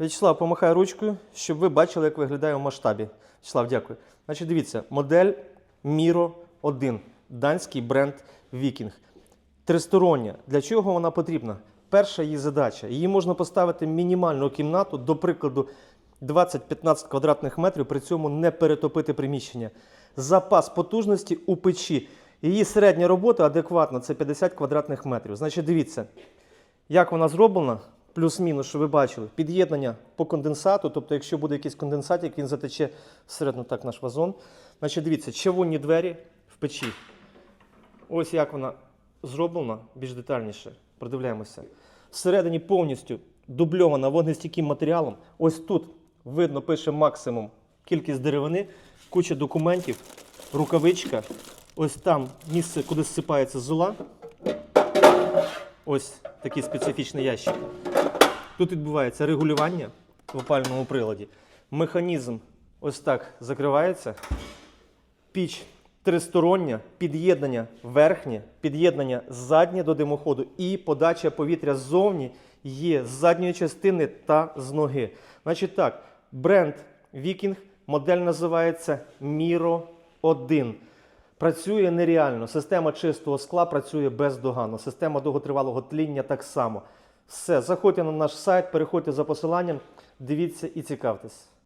В'ячеслав, помахай ручкою, щоб ви бачили, як виглядає в масштабі. В'ячеслав, дякую. Значить, дивіться, модель Miro 1, данський бренд Viking. Тристороння. Для чого вона потрібна? Перша її задача. Її можна поставити в мінімальну кімнату, до прикладу, 20-15 квадратних метрів, при цьому не перетопити приміщення. Запас потужності у печі. Її середня робота адекватна це 50 квадратних метрів. Значить, дивіться, як вона зроблена, плюс-мінус, що ви бачили, під'єднання по конденсату, тобто, якщо буде якийсь конденсатик, він затече всередину так наш вазон. Значить, дивіться, чавунні двері в печі. Ось як вона зроблена більш детальніше. Продивляємося. Всередині повністю дубльована вогнестійким матеріалом. Ось тут видно, пише максимум кількість деревини, куча документів, рукавичка. Ось там місце, куди зсипається зола. Ось такий специфічний ящик. Тут відбувається регулювання в опальному приладі. Механізм ось так закривається. Піч тристороння, під'єднання верхнє, під'єднання заднє до димоходу і подача повітря ззовні є з задньої частини та з ноги. Значить так, бренд Viking, модель називається Miro 1. Працює нереально. Система чистого скла працює бездоганно. Система довготривалого тління так само. Все, заходьте на наш сайт, переходьте за посиланням, дивіться і цікавтесь.